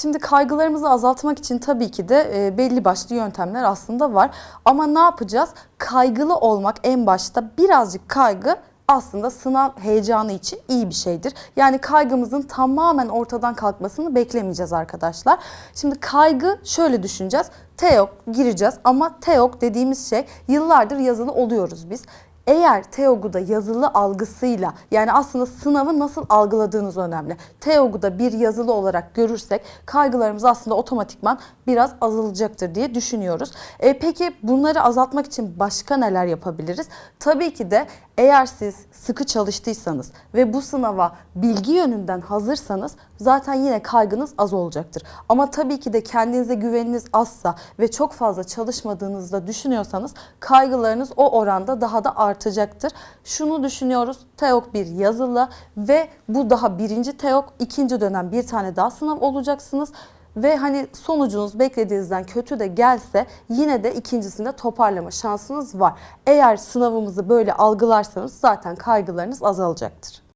Şimdi kaygılarımızı azaltmak için tabii ki de e, belli başlı yöntemler aslında var. Ama ne yapacağız? Kaygılı olmak en başta birazcık kaygı aslında sınav heyecanı için iyi bir şeydir. Yani kaygımızın tamamen ortadan kalkmasını beklemeyeceğiz arkadaşlar. Şimdi kaygı şöyle düşüneceğiz. TEOK gireceğiz ama TEOK dediğimiz şey yıllardır yazılı oluyoruz biz. Eğer TEOG'u da yazılı algısıyla yani aslında sınavı nasıl algıladığınız önemli. TEOG'u da bir yazılı olarak görürsek kaygılarımız aslında otomatikman biraz azalacaktır diye düşünüyoruz. E, peki bunları azaltmak için başka neler yapabiliriz? Tabii ki de eğer siz sıkı çalıştıysanız ve bu sınava bilgi yönünden hazırsanız zaten yine kaygınız az olacaktır. Ama tabii ki de kendinize güveniniz azsa ve çok fazla çalışmadığınızda düşünüyorsanız kaygılarınız o oranda daha da artacaktır. Şunu düşünüyoruz. TEOK bir yazılı ve bu daha birinci TEOK ikinci dönem bir tane daha sınav olacaksınız. Ve hani sonucunuz beklediğinizden kötü de gelse yine de ikincisinde toparlama şansınız var. Eğer sınavımızı böyle algılarsanız zaten kaygılarınız azalacaktır.